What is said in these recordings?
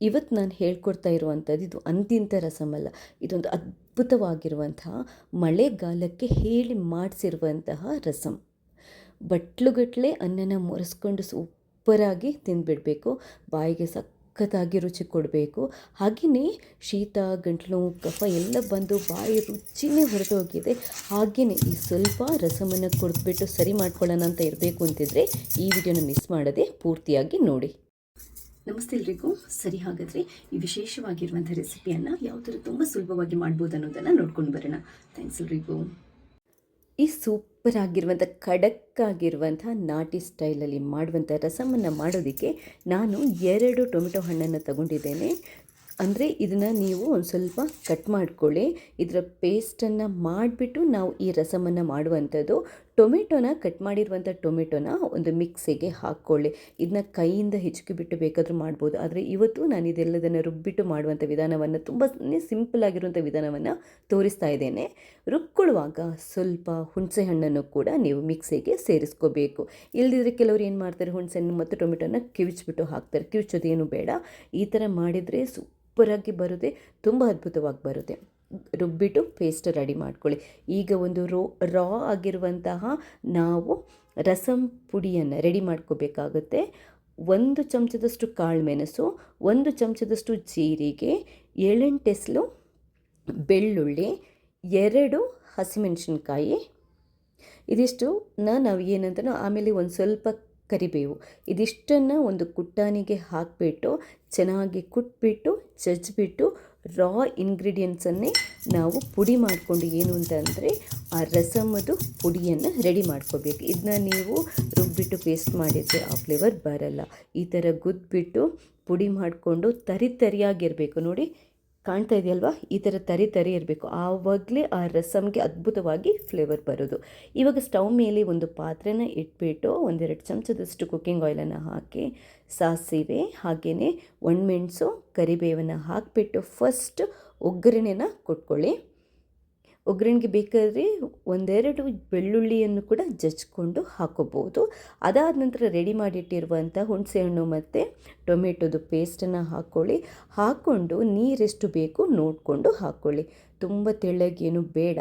ಇವತ್ತು ನಾನು ಹೇಳ್ಕೊಡ್ತಾ ಇರುವಂಥದ್ದು ಇದು ಅಂತಿಂತ ರಸಮಲ್ಲ. ಇದೊಂದು ಅದ್ಭುತವಾಗಿರುವಂತಹ ಮಳೆಗಾಲಕ್ಕೆ ಹೇಳಿ ಮಾಡಿಸಿರುವಂತಹ ರಸಂ. ಬಟ್ಲುಗಟ್ಟಲೆ ಅನ್ನನ ಮೊರೆಸ್ಕೊಂಡು ಸೂಪರಾಗಿ ತಿಂದುಬಿಡಬೇಕು. ಬಾಯಿಗೆ ಸಖತ್ತಾಗಿ ರುಚಿ ಕೊಡಬೇಕು. ಹಾಗೆಯೇ ಶೀತ, ಗಂಟಲು, ಕಫ ಎಲ್ಲ ಬಂದು ಬಾಯಿ ರುಚಿನೇ ಹೊರಟೋಗಿದೆ. ಹಾಗೆಯೇ ಈ ಸ್ವಲ್ಪ ರಸಮನ್ನು ಕುಡಿದ್ಬಿಟ್ಟು ಸರಿ ಮಾಡ್ಕೊಳ್ಳೋಣ ಅಂತ ಇರಬೇಕು ಅಂತಿದ್ರೆ ಈ ವಿಡಿಯೋನ ಮಿಸ್ ಮಾಡದೆ ಪೂರ್ತಿಯಾಗಿ ನೋಡಿ. ನಮಸ್ತೆ ಎಲ್ರಿಗೂ. ಸರಿ ಹಾಗಾದರೆ ಈ ವಿಶೇಷವಾಗಿರುವಂಥ ರೆಸಿಪಿಯನ್ನು ಯಾವ ಥರ ತುಂಬ ಸುಲಭವಾಗಿ ಮಾಡ್ಬೋದು ಅನ್ನೋದನ್ನು ನೋಡ್ಕೊಂಡು ಬರೋಣ. ಥ್ಯಾಂಕ್ಸ್ ಎಲ್ರಿಗೂ. ಈ ಸೂಪರ್ ಆಗಿರುವಂಥ ಖಡಕ್ ಆಗಿರುವಂಥ ನಾಟಿ ಸ್ಟೈಲಲ್ಲಿ ಮಾಡುವಂಥ ರಸಮನ್ನು ಮಾಡೋದಕ್ಕೆ ನಾನು ಎರಡು ಟೊಮೆಟೊ ಹಣ್ಣನ್ನು ತಗೊಂಡಿದ್ದೇನೆ. ಅಂದರೆ ಇದನ್ನು ನೀವು ಒಂದು ಸ್ವಲ್ಪ ಕಟ್ ಮಾಡ್ಕೊಳ್ಳಿ. ಇದರ ಪೇಸ್ಟನ್ನು ಮಾಡಿಬಿಟ್ಟು ನಾವು ಈ ರಸಮನ್ನು ಮಾಡುವಂಥದ್ದು ಟೊಮೆಟೊನ ಕಟ್ ಮಾಡಿರುವಂಥ ಟೊಮೆಟೊನ ಒಂದು ಮಿಕ್ಸಿಗೆ ಹಾಕ್ಕೊಳ್ಳಿ. ಇದನ್ನ ಕೈಯಿಂದ ಹೆಚ್ಚಿಗೆ ಬಿಟ್ಟು ಬೇಕಾದರೂ ಮಾಡ್ಬೋದು. ಆದರೆ ಇವತ್ತು ನಾನು ಇದೆಲ್ಲದನ್ನು ರುಬ್ಬಿಟ್ಟು ಮಾಡುವಂಥ ವಿಧಾನವನ್ನು ತುಂಬ ಸಿಂಪಲ್ ಆಗಿರುವಂಥ ವಿಧಾನವನ್ನು ತೋರಿಸ್ತಾ ಇದ್ದೇನೆ. ರುಬ್ಕೊಳ್ಳುವಾಗ ಸ್ವಲ್ಪ ಹುಣಸೆ ಹಣ್ಣನ್ನು ಕೂಡ ನೀವು ಮಿಕ್ಸಿಗೆ ಸೇರಿಸ್ಕೋಬೇಕು. ಇಲ್ಲದಿದ್ದರೆ ಕೆಲವರು ಏನು ಮಾಡ್ತಾರೆ, ಹುಣಸೆ ಹಣ್ಣು ಮತ್ತು ಟೊಮೆಟೊನ ಕಿವಿಚ್ಬಿಟ್ಟು ಹಾಕ್ತಾರೆ. ಕಿವಿಚೋದೇನು ಬೇಡ. ಈ ಥರ ಮಾಡಿದರೆ ಸೂಪರಾಗಿ ಬರುತ್ತೆ, ತುಂಬ ಅದ್ಭುತವಾಗಿ ಬರುತ್ತೆ. ರುಬ್ಬಿಟ್ಟು ಪೇಸ್ಟ್ ರೆಡಿ ಮಾಡ್ಕೊಳ್ಳಿ. ಈಗ ಒಂದು ರೋ ರಾ ಆಗಿರುವಂತಹ ನಾವು ರಸಂ ಪುಡಿಯನ್ನು ರೆಡಿ ಮಾಡ್ಕೋಬೇಕಾಗುತ್ತೆ. ಒಂದು ಚಮಚದಷ್ಟು ಕಾಳು ಮೆಣಸು, ಒಂದು ಚಮಚದಷ್ಟು ಜೀರಿಗೆ ಏಳೆಂಟೆಸ್ಲು ಬೆಳ್ಳುಳ್ಳಿ, ಎರಡು ಹಸಿಮೆಣಸಿನ್ಕಾಯಿ. ಇದಿಷ್ಟು ನಾವು ಏನಂತನೋ ಆಮೇಲೆ ಒಂದು ಸ್ವಲ್ಪ ಕರಿಬೇವು. ಇದಿಷ್ಟನ್ನು ಒಂದು ಕುಟ್ಟಾನಿಗೆ ಹಾಕಿಬಿಟ್ಟು, ಚೆನ್ನಾಗಿ ಕುಟ್ಬಿಟ್ಟು ಜಜ್ಜಿಬಿಟ್ಟು ರಾ ಇಂಗ್ರೀಡಿಯೆಂಟ್ಸನ್ನೇ ನಾವು ಪುಡಿ ಮಾಡಿಕೊಂಡು ಏನು ಅಂತಂದರೆ ಆ ರಸಮದು ಪುಡಿಯನ್ನು ರೆಡಿ ಮಾಡ್ಕೋಬೇಕು. ಇದನ್ನ ನೀವು ರುಬ್ಬಿಟ್ಟು ಪೇಸ್ಟ್ ಮಾಡಿದರೆ ಆ ಫ್ಲೇವರ್ ಬರಲ್ಲ. ಈ ಥರ ಗುದ್ಬಿಟ್ಟು ಪುಡಿ ಮಾಡಿಕೊಂಡು ತರಿ ತರಿಯಾಗಿರಬೇಕು. ನೋಡಿ ಕಾಣ್ತಾ ಇದೆಯಲ್ವಾ? ಈ ಥರ ತರಿ ತರಿ ಇರಬೇಕು. ಆವಾಗಲೇ ಆ ರಸಮ್ಗೆ ಅದ್ಭುತವಾಗಿ ಫ್ಲೇವರ್ ಬರೋದು. ಇವಾಗ ಸ್ಟವ್ ಮೇಲೆ ಒಂದು ಪಾತ್ರೆನ ಇಟ್ಬಿಟ್ಟು ಒಂದೆರಡು ಚಮಚದಷ್ಟು ಕುಕ್ಕಿಂಗ್ ಆಯಿಲನ್ನು ಹಾಕಿ, ಸಾಸಿವೆ ಹಾಗೆಯೇ ಒಣಮೆಣಸು ಕರಿಬೇವನ್ನು ಹಾಕಿಬಿಟ್ಟು ಫಸ್ಟ್ ಒಗ್ಗರಣೆನ ಕೊಟ್ಕೊಳ್ಳಿ. ಒಗ್ಗರಣೆಗೆ ಬೇಕಾದರೆ ಒಂದೆರಡು ಬೆಳ್ಳುಳ್ಳಿಯನ್ನು ಕೂಡ ಜಜ್ಕೊಂಡು ಹಾಕೋಬೋದು. ಅದಾದ ನಂತರ ರೆಡಿ ಮಾಡಿಟ್ಟಿರುವಂಥ ಹುಣಸೆಹಣ್ಣು ಮತ್ತು ಟೊಮೆಟೊದು ಪೇಸ್ಟನ್ನು ಹಾಕ್ಕೊಳ್ಳಿ ಹಾಕ್ಕೊಂಡು ನೀರೆಷ್ಟು ಬೇಕು ನೋಡಿಕೊಂಡು ಹಾಕ್ಕೊಳ್ಳಿ ತುಂಬ ತೆಳ್ಳಗೇನು ಬೇಡ.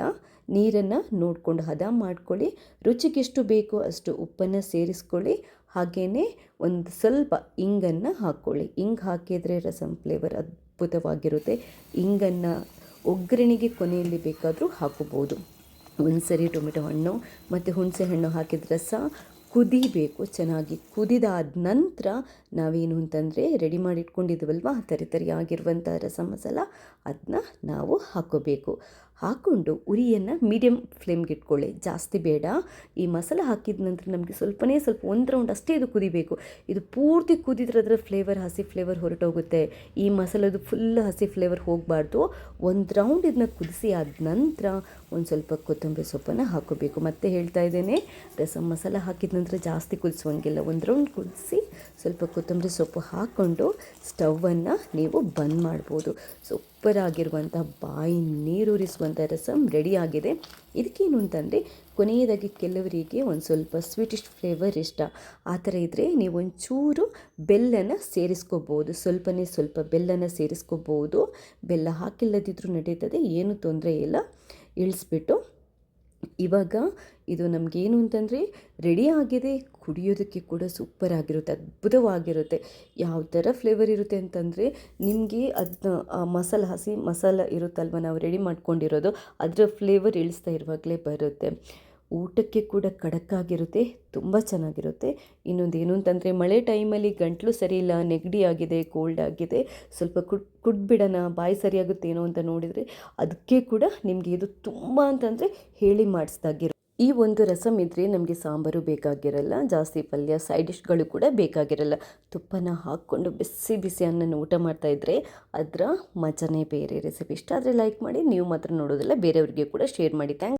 ನೀರನ್ನು ನೋಡಿಕೊಂಡು ಹದ ಮಾಡ್ಕೊಳ್ಳಿ. ರುಚಿಗೆಷ್ಟು ಬೇಕೋ ಅಷ್ಟು ಉಪ್ಪನ್ನು ಸೇರಿಸ್ಕೊಳ್ಳಿ. ಹಾಗೆಯೇ ಒಂದು ಸ್ವಲ್ಪ ಇಂಗನ್ನು ಹಾಕ್ಕೊಳ್ಳಿ ಇಂಗ್ ಹಾಕಿದರೆ ರಸಂ ಫ್ಲೇವರ್ ಅದ್ಭುತವಾಗಿರುತ್ತೆ. ಇಂಗನ್ನು ಒಗ್ಗರಣೆಗೆ ಕೊನೆಯಲ್ಲಿ ಬೇಕಾದರೂ ಹಾಕೋಬೋದು ಒಂದು ಸರಿ ಟೊಮೆಟೊ ಹಣ್ಣು ಮತ್ತು ಹುಣಸೆ ಹಣ್ಣು ಹಾಕಿದ ರಸ ಕುದಿಬೇಕು, ಚೆನ್ನಾಗಿ ಕುದಿದಾದ ನಂತರ ನಾವೇನು ಅಂತಂದರೆ ರೆಡಿ ಮಾಡಿ ಇಟ್ಕೊಂಡಿದ್ದೀವಲ್ವ ತರಿ ಆಗಿರುವಂಥ ರಸ ಮಸಾಲ ಅದನ್ನ ನಾವು ಹಾಕೋಬೇಕು. ಹಾಕ್ಕೊಂಡು ಉರಿಯನ್ನು ಮೀಡಿಯಮ್ ಫ್ಲೇಮ್ಗೆ ಇಟ್ಕೊಳ್ಳಿ. ಜಾಸ್ತಿ ಬೇಡ. ಈ ಮಸಾಲ ಹಾಕಿದ ನಂತರ ನಮಗೆ ಸ್ವಲ್ಪನೇ ಸ್ವಲ್ಪ ಒಂದು ರೌಂಡ್ ಅಷ್ಟೇ ಇದು ಕುದಿಬೇಕು. ಇದು ಪೂರ್ತಿ ಕುದಿದ್ರೆ ಅದರ ಫ್ಲೇವರ್ ಹಸಿ ಫ್ಲೇವರ್ ಹೊರಟೋಗುತ್ತೆ. ಈ ಮಸಾಲದು ಫುಲ್ ಹಸಿ ಫ್ಲೇವರ್ ಹೋಗಬಾರ್ದು. ಒಂದು ರೌಂಡ್ ಇದನ್ನ ಕುದಿಸಿ ಆದ ನಂತರ ಒಂದು ಸ್ವಲ್ಪ ಕೊತ್ತಂಬರಿ ಸೊಪ್ಪನ್ನು ಹಾಕೋಬೇಕು. ಮತ್ತೆ ಹೇಳ್ತಾ ಇದ್ದೇನೆ, ರಸಂ ಮಸಾಲ ಹಾಕಿದ ನಂತರ ಜಾಸ್ತಿ ಕುದಿಸುವಂಗಿಲ್ಲ. ಒಂದು ರೌಂಡ್ ಕುದಿಸಿ ಸ್ವಲ್ಪ ಕೊತ್ತಂಬರಿ ಸೊಪ್ಪು ಹಾಕ್ಕೊಂಡು ಸ್ಟವನ್ನು ನೀವು ಬಂದ್ ಮಾಡ್ಬೋದು. ಸೂಪರ್ ಆಗಿರುವಂಥ ಬಾಯಿ ನೀರೂರಿಸುವಂಥ ರಸಮ್ ರೆಡಿಯಾಗಿದೆ ಇದಕ್ಕೇನು ಅಂತಂದರೆ ಕೊನೆಯದಾಗಿ ಕೆಲವರಿಗೆ ಒಂದು ಸ್ವಲ್ಪ ಸ್ವೀಟಿಶ್ ಫ್ಲೇವರ್ ಇಷ್ಟ. ಆ ಥರ ಇದ್ದರೆ ನೀವು ಒಂಚೂರು ಬೆಲ್ಲನ ಸೇರಿಸ್ಕೋಬೋದು. ಸ್ವಲ್ಪನೇ ಸ್ವಲ್ಪ ಬೆಲ್ಲನ ಸೇರಿಸ್ಕೋಬೋದು. ಬೆಲ್ಲ ಹಾಕಿಲ್ಲದಿದ್ದರೂ ನಡೀತದೆ, ಏನು ತೊಂದರೆ ಇಲ್ಲ. ಇಳಿಸ್ಬಿಟ್ಟು ಇವಾಗ ಇದು ನಮಗೇನು ಅಂತಂದರೆ ರೆಡಿ ಆಗಿದೆ, ಕುಡಿಯೋದಕ್ಕೆ ಕೂಡ ಸೂಪರ್ ಆಗಿರುತ್ತೆ, ಅದ್ಭುತವಾಗಿರುತ್ತೆ. ಯಾವ ಥರ ಫ್ಲೇವರ್ ಇರುತ್ತೆ ಅಂತಂದರೆ ನಿಮಗೆ ಅದನ್ನ ಮಸಾಲ, ಹಸಿ ಮಸಾಲ ಇರುತ್ತಲ್ವ ನಾವು ರೆಡಿ ಮಾಡ್ಕೊಂಡಿರೋದು, ಅದರ ಫ್ಲೇವರ್ ಇಳಿಸ್ತಾ ಇರುವಾಗಲೇ ಬರುತ್ತೆ. ಊಟಕ್ಕೆ ಕೂಡ ಕಡಕ್ಕಾಗಿರುತ್ತೆ, ತುಂಬ ಚೆನ್ನಾಗಿರುತ್ತೆ. ಇನ್ನೊಂದು ಏನು ಅಂತಂದರೆ ಮಳೆ ಟೈಮಲ್ಲಿ ಗಂಟಲು ಸರಿ ಇಲ್ಲ ನೆಗಡಿ ಆಗಿದೆ ಕೋಲ್ಡ್ ಆಗಿದೆ, ಸ್ವಲ್ಪ ಕುಡ್, ಕುಡ್ಬಿಡೋಣ, ಬಾಯಿ ಸರಿಯಾಗುತ್ತೇನೋ ಅಂತ ನೋಡಿದರೆ ಅದಕ್ಕೆ ಕೂಡ ನಿಮಗೆ ಇದು ತುಂಬ ಅಂತಂದರೆ ಹೇಳಿ ಮಾಡಿಸ್ದಾಗಿರೋ ಈ ಒಂದು ರಸಮ್ ಇದ್ದರೆ ನಮಗೆ ಸಾಂಬಾರು ಬೇಕಾಗಿರಲ್ಲ, ಜಾಸ್ತಿ ಪಲ್ಯ ಸೈಡ್ ಡಿಶ್ಗಳು ಕೂಡ ಬೇಕಾಗಿರಲ್ಲ. ತುಪ್ಪನ ಹಾಕ್ಕೊಂಡು ಬಿಸಿ ಬಿಸಿ ಅನ್ನನ ಊಟ ಮಾಡ್ತಾಯಿದ್ರೆ ಅದರ ಮಜನೇ ಬೇರೆ ರೆಸಿಪಿ ಇಷ್ಟ. ಆದರೆ ಲೈಕ್ ಮಾಡಿ, ನೀವು ಮಾತ್ರ ನೋಡೋದಿಲ್ಲ, ಬೇರೆಯವ್ರಿಗೆ ಕೂಡ ಶೇರ್ ಮಾಡಿ. ಥ್ಯಾಂಕ್